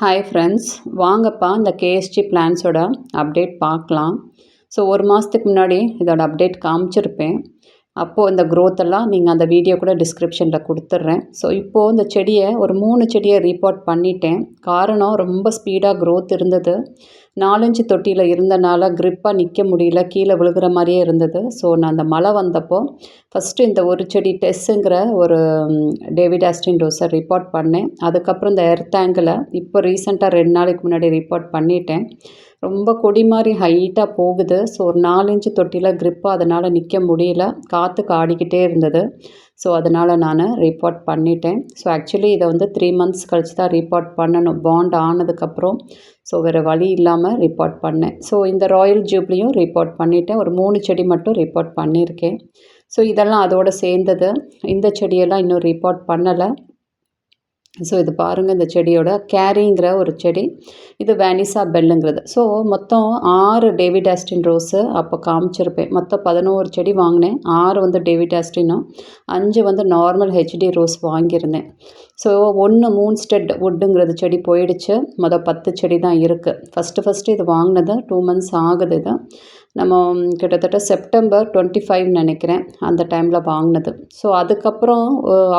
Hi friends வாங்கப்பா இந்த KST பிளான்ஸோட அப்டேட் பார்க்கலாம். ஸோ ஒரு மாதத்துக்கு முன்னாடி இதோட அப்டேட் காமிச்சிருப்பேன். அப்போது இந்த க்ரோத்தெல்லாம் எல்லாம் நீங்கள் அந்த வீடியோ கூட டிஸ்கிரிப்ஷனில் கொடுத்துட்றேன். ஸோ இப்போது இந்த செடியை ஒரு மூணு செடியை ரிப்போர்ட் பண்ணிட்டேன். காரணம் ரொம்ப ஸ்பீடாக க்ரோத் இருந்தது. நாலஞ்சு தொட்டியில் இருந்தனால க்ரிப்பாக நிற்க முடியல கீழே விழுகிற மாதிரியே இருந்தது. ஸோ நான் அந்த மழை வந்தப்போ ஃபஸ்ட்டு இந்த ஒரு செடி டெஸ்ஸுங்கிற ஒரு டேவிட் ஆஸ்டின் டோஸை ரிப்போர்ட் பண்ணேன். அதுக்கப்புறம் இந்த எர்த்தாங்கில் இப்போ ரீசெண்டாக ரெண்டு நாளைக்கு முன்னாடி ரிப்போர்ட் பண்ணிட்டேன். ரொம்ப கொடி மாதிரி ஹைட்டாக போகுது. ஸோ ஒரு நாலஞ்சு தொட்டியில் க்ரிப்பாக அதனால் நிற்க முடியல. காற்றுக்கு ஆடிக்கிட்டே இருந்தது. ஸோ அதனால் நான் ரிப்போர்ட் பண்ணிட்டேன். ஸோ ஆக்சுவலி இதை வந்து த்ரீ மந்த்ஸ் கழிச்சு தான் ரிப்போர்ட் பண்ணணும். பாண்ட் ஆனதுக்கப்புறம். ஸோ வேறு வழி இல்லாமல் ரிப்போர்ட் பண்ணேன். ஸோ இந்த ராயல் ஜூப்லேயும் ரிப்போர்ட் பண்ணிட்டேன். ஒரு மூணு செடி மட்டும் ரிப்போர்ட் பண்ணியிருக்கேன். ஸோ இதெல்லாம் அதோடு சேர்ந்தது. இந்த செடியெல்லாம் இன்னும் ரிப்போர்ட் பண்ணலை. ஸோ இது பாருங்கள் இந்த செடியோட கேரிங்கிற ஒரு செடி. இது வேனிசா பெல்லுங்கிறது. ஸோ மொத்தம் ஆறு டேவிட் ஆஸ்டின் ரோஸு அப்போ காமிச்சிருப்பேன். மொத்தம் பதினோரு செடி வாங்கினேன். ஆறு வந்து டேவிட் ஆஸ்டினும் அஞ்சு வந்து நார்மல் ஹெச்டி ரோஸ் வாங்கியிருந்தேன். ஸோ ஒன்று மூன்ஸ்டெட் வுட்டுங்கிறது செடி போயிடுச்சு. மொதல் பத்து செடி தான் இருக்குது ஃபஸ்ட்டு ஃபஸ்ட்டு இது வாங்கினது. டூ மந்த்ஸ் ஆகுது இது. நம்ம கிட்டத்தட்ட செப்டம்பர் டுவெண்ட்டி ஃபைவ் நினைக்கிறேன். அந்த டைமில் வாங்கினது. ஸோ அதுக்கப்புறம்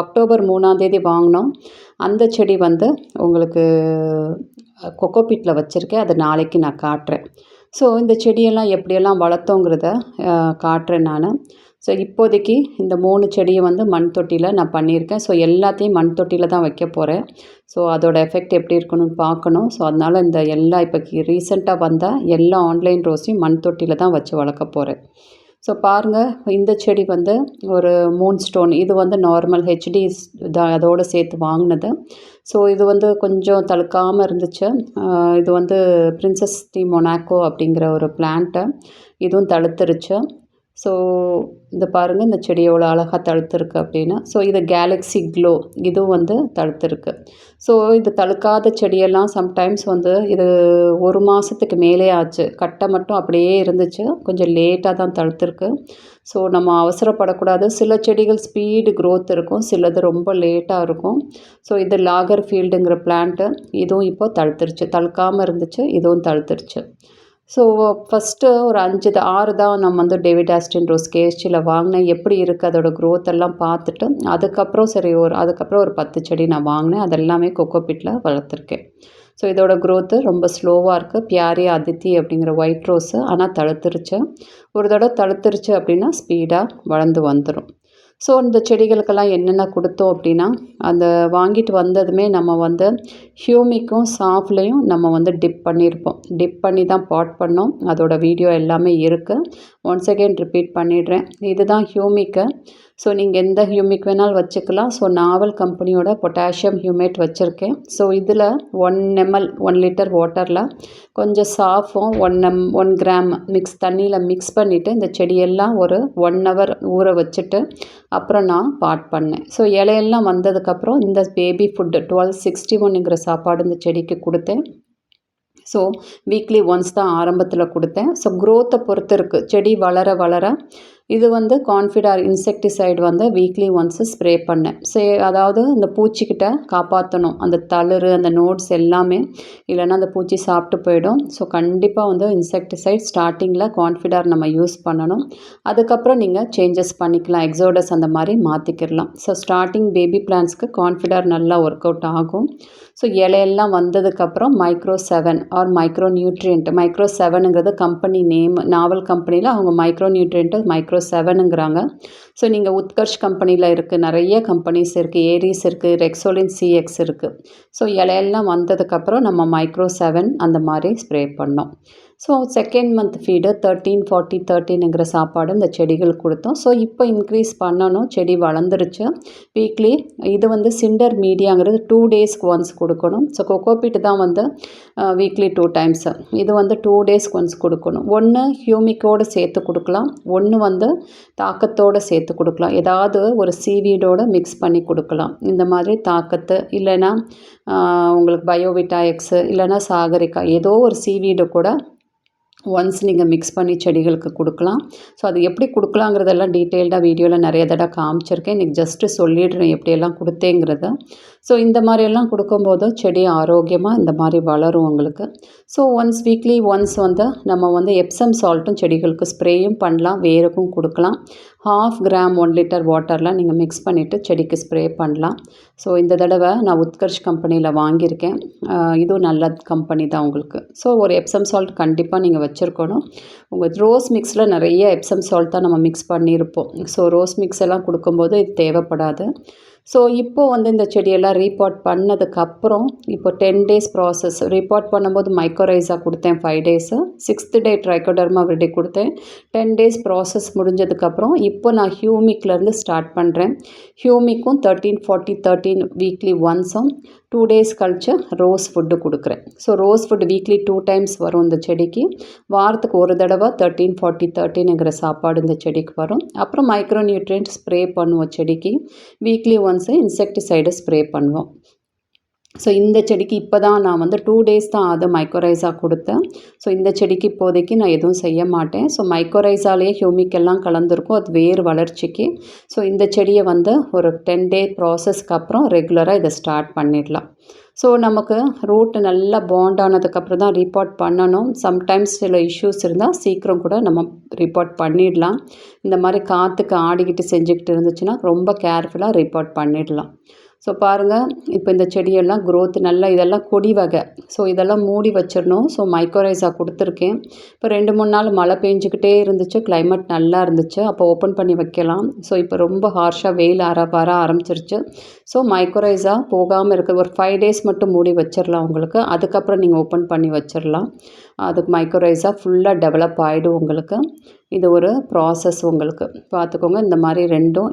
அக்டோபர் மூணாந்தேதி வாங்கினோம். அந்த செடி வந்து உங்களுக்கு கொக்கோபீட்டில் வச்சுருக்கேன். அதை நாளைக்கு நான் காட்டுறேன். ஸோ இந்த செடியெல்லாம் எப்படியெல்லாம் வளர்த்தோங்கிறத காட்டுறேன் நான். ஸோ இப்போதைக்கு இந்த மூணு செடியை வந்து மண் தொட்டியில் நான் பண்ணியிருக்கேன். ஸோ எல்லாத்தையும் மண் தொட்டியில் தான் வைக்க போகிறேன் ஸோ அதோட எஃபெக்ட் எப்படி இருக்கணும்னு பார்க்கணும். ஸோ அதனால் இந்த எல்லா இப்போ ரீசெண்டாக வந்தால் எல்லா ஆன்லைன் ரோஸையும் மண் தொட்டியில் தான் வச்சு வளர்க்க போகிறேன் ஸோ பாருங்கள் இந்த செடி வந்து ஒரு மூன் ஸ்டோன் இது வந்து நார்மல் ஹெச்டி தான் அதோடு சேர்த்து வாங்கினது. ஸோ இது வந்து கொஞ்சம் தழுக்காமல் இருந்துச்சு. இது வந்து பிரின்சஸ் டி மொனாக்கோ அப்படிங்கிற ஒரு பிளான்ட்டை இதுவும் தழுத்துருச்சு ஸோ இந்த பாருங்கள் இந்த செடி எவ்வளோ அழகாக தழுத்துருக்கு அப்படின்னு. ஸோ இது கேலக்ஸி க்ளோ இதுவும் வந்து தழுத்துருக்கு ஸோ இது தழுக்காத செடியெல்லாம் சம்டைம்ஸ் வந்து இது ஒரு மாதத்துக்கு மேலே ஆச்சு கட்டை மட்டும் அப்படியே இருந்துச்சு. கொஞ்சம் லேட்டாக தான் தழுத்துருக்கு ஸோ நம்ம அவசரப்படக்கூடாது. சில செடிகள் ஸ்பீடு க்ரோத் இருக்கும். சிலது ரொம்ப லேட்டாக இருக்கும். ஸோ இது லாகர் ஃபீல்டுங்கிற பிளான்ட்டு இதுவும் இப்போ தழுத்துருச்சு தழுக்காமல் இருந்துச்சு. இதுவும் தழுத்துருச்சு ஸோ ஃபஸ்ட்டு ஒரு அஞ்சு ஆறு தான் நம்ம வந்து டேவிட் ஆஸ்டின் ரோஸ் கேஎஸ்டியில் வாங்கினேன். எப்படி இருக்குது அதோட க்ரோத் எல்லாம் பார்த்துட்டு அதுக்கப்புறம் சரி ஒரு அதுக்கப்புறம் ஒரு பத்து செடி நான் வாங்கினேன். அதெல்லாமே கொக்கோபிட்டில் வளர்த்துருக்கேன். ஸோ இதோட க்ரோத்து ரொம்ப ஸ்லோவாக இருக்குது பியாரி அதித்தி அப்படிங்கிற ஒயிட் ரோஸு ஆனால் தழுத்துருச்சு. ஒரு தடவை தழுத்துருச்சு அப்படின்னா ஸ்பீடாக வளர்ந்து வந்துடும் ஸோ இந்த செடிகளுக்கெல்லாம் என்னென்ன கொடுத்தோம் அப்படின்னா அந்த வாங்கிட்டு வந்ததுமே நம்ம வந்து ஹியூமிக்கும் சாஃப்ட்லேயும் நம்ம வந்து டிப் பண்ணியிருப்போம். டிப் பண்ணி தான் பாட் பண்ணோம். அதோட வீடியோ எல்லாமே இருக்குது ஒன்ஸ் அகெயின் ரிப்பீட் பண்ணிடுறேன். இதுதான் ஹியூமிக்கு ஸோ நீங்கள் எந்த ஹியூமிக் வேணாலும் வச்சுக்கலாம். ஸோ நாவல் கம்பெனியோட பொட்டாசியம் ஹியூமேட் வச்சுருக்கேன். ஸோ இதில் ஒன் எம்எல் ஒன் லிட்டர் வாட்டரில் கொஞ்சம் சாஃபும் one M one gram mix தண்ணியில் மிக்ஸ் பண்ணிவிட்டு இந்த செடியெல்லாம் ஒரு ஒன் ஹவர் ஊற வச்சுட்டு அப்புறம் நான் பாட் பண்ணேன். ஸோ இலையெல்லாம் வந்ததுக்கப்புறம் இந்த பேபி ஃபுட்டு டுவெல் சிக்ஸ்டி ஒன்னுங்கிற சாப்பாடு இந்த செடிக்கு கொடுத்தேன். ஸோ வீக்லி ஒன்ஸ் தான் ஆரம்பத்தில் கொடுத்தேன். ஸோ க்ரோத்தை பொறுத்து இருக்குது செடி வளர வளர இது வந்து கான்ஃபிடார் இன்செக்டிசைடு வந்து வீக்லி ஒன்ஸு ஸ்ப்ரே பண்ணேன் சே அதாவது இந்த பூச்சிக்கிட்ட காப்பாற்றணும் அந்த தளிர் அந்த நோட்ஸ் எல்லாமே. இல்லைன்னா அந்த பூச்சி சாப்பிட்டு போயிடும். ஸோ கண்டிப்பாக வந்து இன்செக்டிசைட் ஸ்டார்டிங்கில் கான்ஃபிடார் நம்ம யூஸ் பண்ணணும். அதுக்கப்புறம் நீங்கள் சேஞ்சஸ் பண்ணிக்கலாம். எக்ஸோடஸ் அந்த மாதிரி மாற்றிக்கிடலாம் ஸோ ஸ்டார்டிங் பேபி பிளான்ஸ்க்கு கான்ஃபிடார் நல்லா ஒர்க் அவுட் ஆகும். ஸோ இலையெல்லாம் வந்ததுக்கப்புறம் micro seven or micro nutrient micro செவனுங்கிறது company name நாவல் கம்பெனியில் அவங்க மைக்ரோ நியூட்ரியன்ட்டு மைக்ரோ செவனுங்கிறாங்க ஸோ நீங்கள் உத்கர்ஷ் கம்பெனியில் இருக்குது நிறைய கம்பெனிஸ் இருக்குது ஏரிஸ் இருக்குது ரெக்ஸோலின் சிஎக்ஸ் இருக்குது ஸோ இலையெல்லாம் வந்ததுக்கப்புறம் நம்ம மைக்ரோ செவன் அந்த மாதிரி ஸ்ப்ரே பண்ணோம். So second month feed thirteen forty தேர்ட்டினுங்கிற சாப்பாடு இந்த செடிகள் கொடுத்தோம். ஸோ இப்போ இன்க்ரீஸ் பண்ணணும். செடி வளர்ந்துருச்சு. வீக்லி இது வந்து சிண்டர் மீடியாங்கிறது டூ டேஸ்க்கு ஒன்ஸ் கொடுக்கணும். ஸோ கொக்கோபிட் தான் வந்து வீக்லி டூ டைம்ஸ் இது வந்து டூ டேஸ்க்கு ஒன்ஸ் கொடுக்கணும். ஒன்று ஹியூமிக்கோடு சேர்த்து கொடுக்கலாம். ஒன்று வந்து தாக்கத்தோடு சேர்த்து கொடுக்கலாம். ஏதாவது ஒரு சீவீடோடு மிக்ஸ் பண்ணி கொடுக்கலாம். இந்த மாதிரி தாக்கத்து இல்லைன்னா uh, உங்களுக்கு பயோவிட்டா எக்ஸு இல்லைன்னா சாகரிக்கா ஏதோ ஒரு சீவீடு கூட ஒன்ஸ் நீங்கள் மிக்ஸ் பண்ணி செடிகளுக்கு கொடுக்கலாம். ஸோ அது எப்படி கொடுக்கலாங்கிறதெல்லாம் டீட்டெயில்டாக வீடியோவில் நிறைய தடவை காமிச்சிருக்கேன். இன்றைக்கி ஜஸ்ட்டு சொல்லிடுறேன் எப்படியெல்லாம் கொடுத்தேங்கிறத. ஸோ இந்த மாதிரியெல்லாம் கொடுக்கும்போது செடி ஆரோக்கியமாக இந்த மாதிரி வளரும் உங்களுக்கு. ஸோ ஒன்ஸ் வீக்லி ஒன்ஸ் வந்து நம்ம வந்து எப்சம் சால்ட்டும் செடிகளுக்கு ஸ்ப்ரேயும் பண்ணலாம் வேருக்கும் கொடுக்கலாம். ஹாஃப் கிராம் ஒன் லிட்டர் வாட்டர்லாம் நீங்கள் மிக்ஸ் பண்ணிவிட்டு செடிக்கு ஸ்ப்ரே பண்ணலாம். ஸோ இந்த தடவை நான் உத்கர்ஷ் கம்பெனியில் வாங்கியிருக்கேன். இதுவும் நல்ல கம்பெனி தான் உங்களுக்கு. ஸோ ஒரு எப்சம் சால்ட் கண்டிப்பாக நீங்கள் வச்சுருக்கணும். உங்கள் ரோஸ் மிக்ஸில் நிறைய எப்சம் சால்ட் தான் நம்ம மிக்ஸ் பண்ணியிருப்போம். ஸோ ரோஸ் மிக்ஸ் எல்லாம் கொடுக்கும்போது இது தேவைப்படாது. ஸோ இப்போது வந்து இந்த செடியெல்லாம் ரீபாட் பண்ணதுக்கப்புறம் இப்போ டென் டேஸ் ப்ராசஸ் ரீபாட் பண்ணும்போது மைக்ரோரைஸாக கொடுத்தேன் five days sixth day trichoderma viride கொடுத்தேன். டென் டேஸ் ப்ராசஸ் முடிஞ்சதுக்கப்புறம் இப்போ நான் ஹியூமிக்லேருந்து ஸ்டார்ட் பண்ணுறேன் ஹியூமிக்கும் தேர்ட்டீன் ஃபார்ட்டி தேர்ட்டீன் வீக்லி ஒன்ஸும் டூ டேஸ் கழித்து ரோஸ் ஃபுட்டு கொடுக்குறேன். So rose food weekly two times வரும் இந்த செடிக்கு. வாரத்துக்கு ஒரு தடவை தேர்ட்டீன் ஃபார்ட்டி தேர்ட்டின்ங்கிற சாப்பாடு இந்த செடிக்கு வரும். அப்புறம் மைக்ரோ நியூட்ரியன்ட் ஸ்ப்ரே பண்ணுவோம் செடிக்கு. வீக்லி ஒன்ஸு இன்செக்டிசைடு ஸ்ப்ரே பண்ணுவோம். ஸோ இந்த செடிக்கு இப்போ தான் நான் வந்து டூ டேஸ் தான் அது மைக்ரோரைஸாக கொடுத்தேன். ஸோ இந்த செடிக்கு இப்போதைக்கு நான் எதுவும் செய்ய மாட்டேன். ஸோ மைக்ரோரைஸாலேயே ஹியூமிக் எல்லாம் கலந்துருக்கும். அது வேறு வளர்ச்சிக்கு. ஸோ இந்த செடியை வந்து ஒரு டென் டே ப்ராசஸ்க்கு அப்புறம் ரெகுலராக இதை ஸ்டார்ட் பண்ணிடலாம். ஸோ நமக்கு ரூட் நல்லா பாண்ட் ஆனதுக்கப்புறம் தான் ரிப்போர்ட் பண்ணணும். சம்டைம்ஸ் சில இஷ்யூஸ் இருந்தால் சீக்கிரம் கூட நம்ம ரிப்போர்ட் பண்ணிடலாம். இந்த மாதிரி காற்றுக்கு ஆடிக்கிட்டு செஞ்சுக்கிட்டு இருந்துச்சுன்னா ரொம்ப கேர்ஃபுல்லாக ரிப்போர்ட் பண்ணிடலாம். ஸோ பாருங்கள் இப்போ இந்த செடியெல்லாம் க்ரோத் நல்லா இதெல்லாம் கொடி வகை. ஸோ இதெல்லாம் மூடி வச்சிடணும். ஸோ மைக்ரோரைஸா கொடுத்துருக்கேன். இப்போ ரெண்டு மூணு நாள் மழை பெஞ்சிக்கிட்டே இருந்துச்சு. கிளைமேட் நல்லா இருந்துச்சு. அப்போ ஓப்பன் பண்ணி வைக்கலாம். ஸோ இப்போ ரொம்ப ஹார்ஷாக வெயில் அற வர ஆரம்பிச்சிருச்சு. ஸோ மைக்ரோரைஸாக போகாமல் இருக்க ஒரு ஃபைவ் டேஸ் மட்டும் மூடி வச்சிடலாம் உங்களுக்கு. அதுக்கப்புறம் நீங்கள் ஓப்பன் பண்ணி வச்சிடலாம். அதுக்கு மைக்ரோரைஸாக ஃபுல்லாக டெவலப் ஆகிடும் உங்களுக்கு. இது ஒரு ப்ராசஸ் உங்களுக்கு. பார்த்துக்கோங்க இந்த மாதிரி ரெண்டும்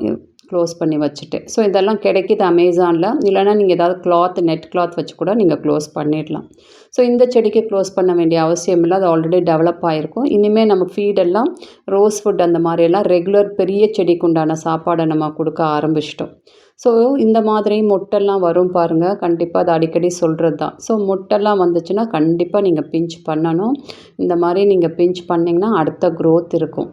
க்ளோஸ் பண்ணி வச்சுட்டு. ஸோ இதெல்லாம் கிடைக்கிது அமேசானில் இல்லைனா நீங்கள் ஏதாவது கிளாத் நெட் கிளாத் வச்சு கூட நீங்கள் க்ளோஸ் பண்ணிடலாம். ஸோ இந்த செடிக்கு க்ளோஸ் பண்ண வேண்டிய அவசியம் இல்லை. அது ஆல்ரெடி டெவலப் ஆகிருக்கும் இனிமேல் நம்ம ஃபீடெல்லாம் ரோஸ் ஃபுட் அந்த மாதிரியெல்லாம் ரெகுலர் பெரிய செடிக்கு உண்டான சாப்பாடை நம்ம கொடுக்க ஆரம்பிச்சிட்டோம். ஸோ இந்த மாதிரி மொட்டெல்லாம் வரும் பாருங்கள் கண்டிப்பாக அது அடிக்கடி சொல்கிறது தான். ஸோ மொட்டெல்லாம் வந்துச்சுன்னா கண்டிப்பாக நீங்கள் பிஞ்ச் பண்ணணும். இந்த மாதிரி நீங்கள் பிஞ்ச் பண்ணிங்கன்னா அடுத்த க்ரோத் இருக்கும்.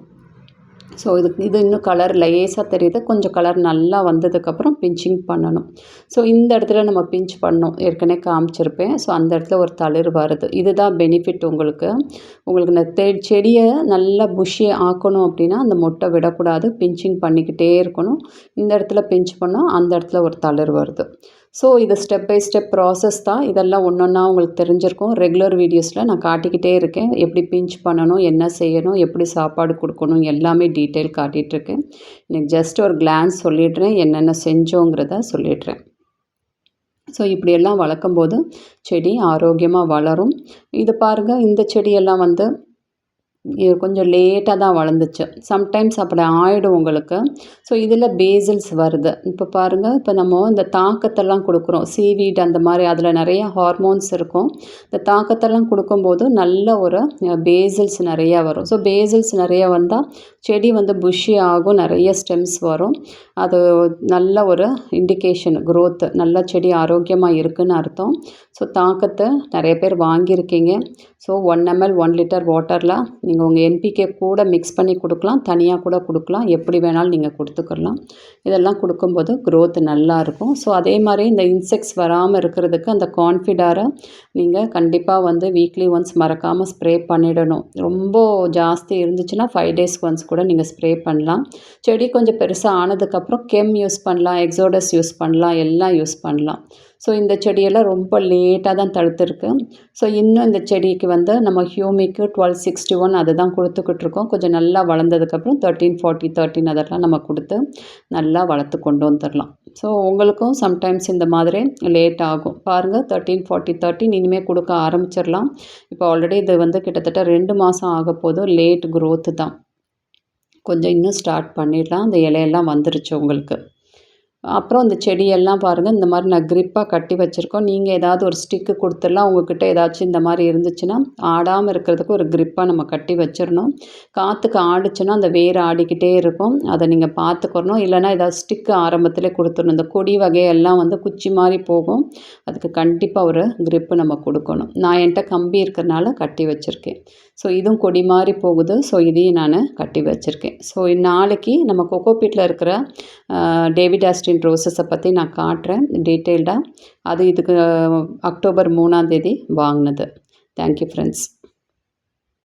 ஸோ இதுக்கு இது இன்னும் கலர் லேஸாக தெரியுது. கொஞ்சம் கலர் நல்லா வந்ததுக்கப்புறம் பிஞ்சிங் பண்ணணும். ஸோ இந்த இடத்துல நம்ம பிஞ்ச் பண்ணோம். ஏற்கனவே காமிச்சிருப்பேன். ஸோ அந்த இடத்துல ஒரு தளிர் வருது. இதுதான் பெனிஃபிட் உங்களுக்கு. உங்களுக்கு இந்த செடியை நல்லா புஷியை ஆக்கணும் அப்படின்னா அந்த மொட்டை விடக்கூடாது. பிஞ்சிங் பண்ணிக்கிட்டே இருக்கணும். இந்த இடத்துல பிஞ்ச் பண்ணோம் அந்த இடத்துல ஒரு தளிர் வருது. ஸோ இது ஸ்டெப் பை ஸ்டெப் ப்ராசஸ் தான். இதெல்லாம் ஒன்று ஒன்றா உங்களுக்கு தெரிஞ்சிருக்கும். ரெகுலர் வீடியோஸில் நான் காட்டிக்கிட்டே இருக்கேன். எப்படி பிஞ்ச் பண்ணணும் என்ன செய்யணும் எப்படி சாப்பாடு கொடுக்கணும் எல்லாமே டீட்டெயில் காட்டிகிட்ருக்கேன் எனக்கு ஜஸ்ட் ஒரு கிளான்ஸ் சொல்லிடுறேன். என்னென்ன செஞ்சோங்கிறத சொல்லிடுறேன். ஸோ இப்படியெல்லாம் வளர்க்கும்போது செடி ஆரோக்கியமாக வளரும். இது பாருங்கள் இந்த செடியெல்லாம் வந்து கொஞ்சம் லேட்டாக தான் வளர்ந்துச்சு. சம்டைம்ஸ் அப்படி ஆகிடும் உங்களுக்கு. ஸோ இதில் பேசில்ஸ் வருது. இப்போ பாருங்கள் இப்போ நம்ம இந்த தாக்கத்தெல்லாம் கொடுக்குறோம். சீவீட் அந்த மாதிரி அதில் நிறைய ஹார்மோன்ஸ் இருக்கும். இந்த தாக்கத்தெல்லாம் கொடுக்கும்போது நல்ல ஒரு பேசில்ஸ் நிறையா வரும். ஸோ பேசில்ஸ் நிறையா வந்தால் செடி வந்து புஷி ஆகும் நிறைய ஸ்டெம்ஸ் வரும். அது நல்ல ஒரு இண்டிகேஷன் க்ரோத்து நல்ல செடி ஆரோக்கியமாக இருக்குதுன்னு அர்த்தம். ஸோ தாக்கத்தை நிறைய பேர் வாங்கியிருக்கீங்க. So one ML one litre வாட்டரில் நீங்கள் உங்கள் என்பிகே கூட மிக்ஸ் பண்ணி கொடுக்கலாம். தனியாக கூட கொடுக்கலாம். எப்படி வேணாலும் நீங்கள் கொடுத்துக்கலாம். இதெல்லாம் கொடுக்கும்போது க்ரோத் நல்லாயிருக்கும் ஸோ அதே மாதிரி இந்த இன்செக்ட்ஸ் வராமல் இருக்கிறதுக்கு அந்த கான்ஃபிடாரை நீங்கள் கண்டிப்பாக வந்து வீக்லி ஒன்ஸ் மறக்காமல் ஸ்ப்ரே பண்ணிடணும். ரொம்ப ஜாஸ்தி இருந்துச்சுன்னா ஃபைவ் டேஸ்க்கு ஒன்ஸ் கூட நீங்கள் ஸ்ப்ரே பண்ணலாம். செடி கொஞ்சம் பெருசாக ஆனதுக்கப்புறம் கெம் யூஸ் பண்ணலாம். எக்ஸோடஸ் யூஸ் பண்ணலாம். எல்லாம் யூஸ் பண்ணலாம். ஸோ இந்த செடியெல்லாம் ரொம்ப லேட்டாக தான் தடுத்துருக்கு ஸோ இன்னும் இந்த செடிக்கு வந்து நம்ம ஹியூமிக்கு டுவெல் சிக்ஸ்டி ஒன் அதை தான் கொடுத்துக்கிட்ருக்கோம் கொஞ்சம் நல்லா வளர்ந்ததுக்கப்புறம் தேர்ட்டீன் ஃபார்ட்டி தேர்ட்டின் அதெல்லாம் நம்ம கொடுத்து நல்லா வளர்த்து கொண்டு வந்துடலாம். ஸோ உங்களுக்கும் சம்டைம்ஸ் இந்த மாதிரி லேட் ஆகும். பாருங்கள் தேர்ட்டீன் ஃபார்ட்டி தேர்ட்டின் இனிமேல் கொடுக்க ஆரம்பிச்சிடலாம். இப்போ ஆல்ரெடி இது வந்து கிட்டத்தட்ட ரெண்டு மாதம் ஆக போதும் லேட் க்ரோத்து தான். கொஞ்சம் இன்னும் ஸ்டார்ட் பண்ணிடலாம். அந்த இலையெல்லாம் வந்துருச்சு உங்களுக்கு. அப்புறம் இந்த செடியெல்லாம் பாருங்கள் இந்த மாதிரி நான் க்ரிப்பாக கட்டி வச்சுருக்கோம். நீங்கள் ஏதாவது ஒரு ஸ்டிக்கு கொடுத்துடலாம் உங்ககிட்ட ஏதாச்சும் இந்த மாதிரி இருந்துச்சுன்னா ஆடாமல் இருக்கிறதுக்கு ஒரு க்ரிப்பாக நம்ம கட்டி வச்சிடணும். காற்றுக்கு ஆடிச்சுன்னா அந்த வேர் ஆடிக்கிட்டே இருக்கும். அதை நீங்கள் பார்த்துக்கணும். இல்லைனா ஏதாவது ஸ்டிக்கு ஆரம்பத்தில் கொடுத்துடணும். இந்த கொடி வகையெல்லாம் வந்து குச்சி மாதிரி போகும். அதுக்கு கண்டிப்பாக ஒரு க்ரிப்பு நம்ம கொடுக்கணும். நான் என்கிட்ட கம்பி இருக்கிறனால கட்டி வச்சுருக்கேன். ஸோ இதுவும் கொடி மாதிரி போகுது. ஸோ இதையும் நான் கட்டி வச்சுருக்கேன். ஸோ நாளைக்கு நம்ம கொக்கோபீட்டில் இருக்கிற டேவிட் ஆஸ்டின் ரோசஸை பற்றி நான் காட்டுறேன் டீட்டெயில்டாக அது இதுக்கு அக்டோபர் மூணாந்தேதி வாங்கினது. Thank you friends